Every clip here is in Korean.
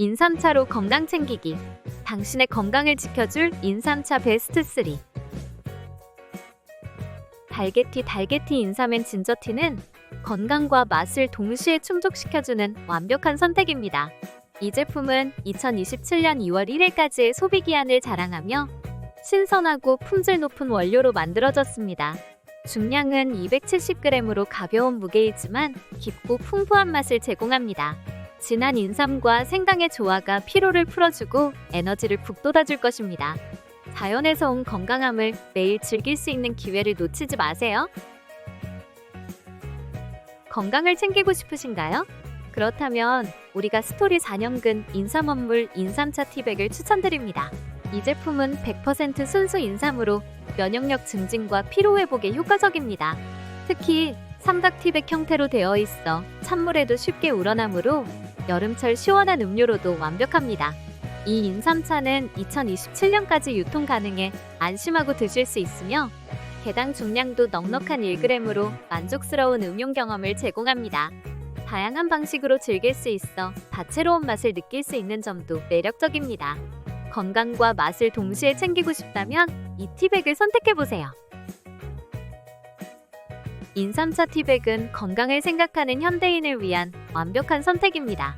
인삼차로 건강 챙기기. 당신의 건강을 지켜줄 인삼차 베스트 3. 달개티 달개티 인삼엔 진저티는 건강과 맛을 동시에 충족시켜주는 완벽한 선택입니다. 이 제품은 2027년 2월 1일까지의 소비 기한을 자랑하며 신선하고 품질 높은 원료로 만들어졌습니다. 중량은 270g으로 가벼운 무게이지만 깊고 풍부한 맛을 제공합니다. 진한 인삼과 생강의 조화가 피로를 풀어주고 에너지를 북돋아줄 것입니다. 자연에서 온 건강함을 매일 즐길 수 있는 기회를 놓치지 마세요. 건강을 챙기고 싶으신가요? 그렇다면 우리가 스토리 4년근 인삼 원물 인삼차 티백을 추천드립니다. 이 제품은 100% 순수 인삼으로 면역력 증진과 피로 회복에 효과적입니다. 특히 삼각 티백 형태로 되어 있어 찬물에도 쉽게 우러나므로 여름철 시원한 음료로도 완벽합니다. 이 인삼차는 2027년까지 유통 가능해 안심하고 드실 수 있으며 개당 중량도 넉넉한 1g으로 만족스러운 음용 경험을 제공합니다. 다양한 방식으로 즐길 수 있어 다채로운 맛을 느낄 수 있는 점도 매력적입니다. 건강과 맛을 동시에 챙기고 싶다면 이 티백을 선택해보세요. 인삼차 티백은 건강을 생각하는 현대인을 위한 완벽한 선택입니다.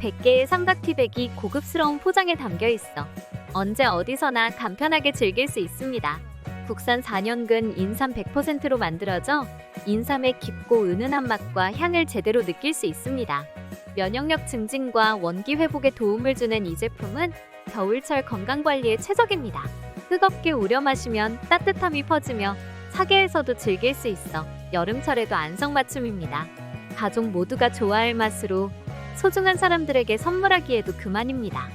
100개의 삼각 티백이 고급스러운 포장에 담겨 있어 언제 어디서나 간편하게 즐길 수 있습니다. 국산 4년근 인삼 100%로 만들어져 인삼의 깊고 은은한 맛과 향을 제대로 느낄 수 있습니다. 면역력 증진과 원기 회복에 도움을 주는 이 제품은 겨울철 건강 관리에 최적입니다. 뜨겁게 우려 마시면 따뜻함이 퍼지며 사계에서도 즐길 수 있어 여름철에도 안성맞춤입니다. 가족 모두가 좋아할 맛으로 소중한 사람들에게 선물하기에도 그만입니다.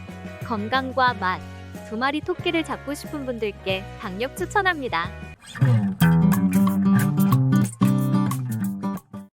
건강과 맛, 두 마리 토끼를 잡고 싶은 분들께 강력 추천합니다. 음.